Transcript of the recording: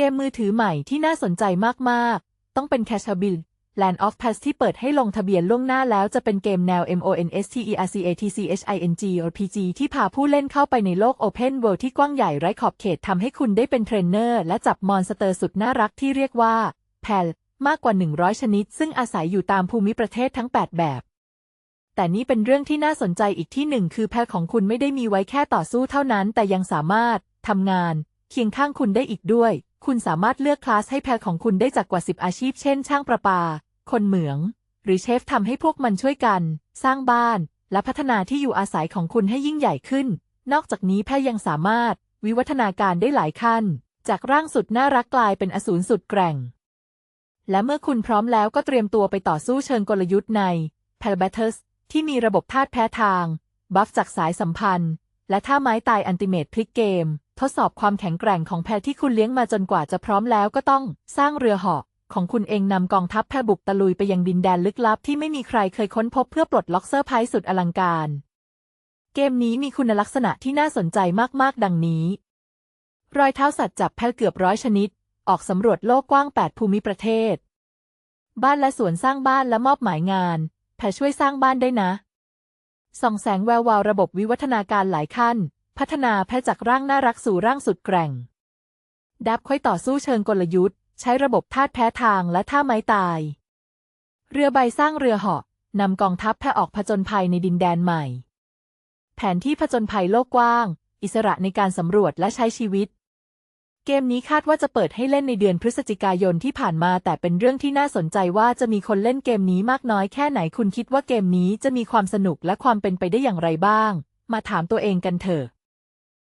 กมมือถือใหม่ที่น่าสนใจมาก ๆ ต้องเป็น Cashabil Land of Pass ที่เปิดให้ลงทะเบียนล่วงหน้าแล้วจะเป็นเกมแนว MONSTERCATCHING RPG ที่พาผู้เล่นเข้าไปในโลก Open World ที่กว้างใหญ่ไร้ขอบเขตทำให้คุณได้เป็นเทรนเนอร์ และจับมอนสเตอร์สุดน่ารักที่เรียกว่าแพลมากกว่า 100 ชนิด ซึ่งอาศัยอยู่ตามภูมิประเทศทั้ง 8 แบบ แต่นี่เป็นเรื่องที่น่าสนใจอีกที่หนึ่งคือแพลของคุณไม่ได้มีไว้แค่ต่อสู้เท่านั้น แต่ยังสามารถทำงาน เคียงข้างคุณได้อีกด้วย คุณสามารถเลือกคลาสให้แพลของคุณได้จากกว่า 10 อาชีพ เช่น ช่างประปา คนเหมือง หรือเชฟทำให้พวกมันช่วยกัน สร้างบ้าน และพัฒนาที่อยู่อาศัยของคุณให้ยิ่งใหญ่ขึ้น นอกจากนี้แพลยังสามารถ วิวัฒนาการได้หลายขั้น จากร่างสุดน่ารักกลายเป็นอสูรสุดแกร่ง และเมื่อคุณพร้อมแล้วก็เตรียมตัวไปต่อสู้เชิงกลยุทธ์ใน p a l b a t u s ที่มีระบบธาตุแพ้ทาง บัฟจากสายสัมพันธ์ และท่าไม้ตายอันติเมตพลิกเกม ทดสอบความแข็งแกร่งของแพที่คุณเลี้ยงมาจนกว่าจะพร้อมแล้วก็ต้องสร้างเรือเหาะของคุณเองนำกองทัพแพบุกตะลุยไปยังดินแดนลึกลับที่ไม่มีใครเคยค้นพบเพื่อปลดล็อกเซอร์ไพรส์สุดอลังการ เกมนี้มีคุณลักษณะที่น่าสนใจมากๆ ดังนี้ รอยเท้าสัตว์จับแพเกือบร้อยชนิด ออกสำรวจโลกกว้าง 8 ภูมิประเทศ บ้านและสวนสร้างบ้านและมอบหมายงาน แพช่วยสร้างบ้านได้นะส่องแสงแวววาวระบบวิวัฒนาการหลายขั้น พัฒนาแพรจากร่างน่ารักสู่ร่างสุดแกร่ง ดับค่อยต่อสู้เชิงกลยุทธ์ ใช้ระบบธาตุแพ้ทางและท่าไม้ตาย เรือใบสร้างเรือเหาะนำกองทัพแพรออกผจญภัยในดินแดนใหม่ แผนที่ผจญภัยโลกกว้าง อิสระในการสำรวจและใช้ชีวิต เกมนี้คาดว่าจะเปิดให้เล่นในเดือนพฤศจิกายนที่ผ่านมาแต่เป็นเรื่องที่น่าสนใจว่าจะมีคนเล่นเกมนี้มากน้อยแค่ไหนคุณคิดว่าเกมนี้จะมีความสนุกและความเป็นไปได้อย่างไรบ้าง มาถามตัวเองกันเถอะ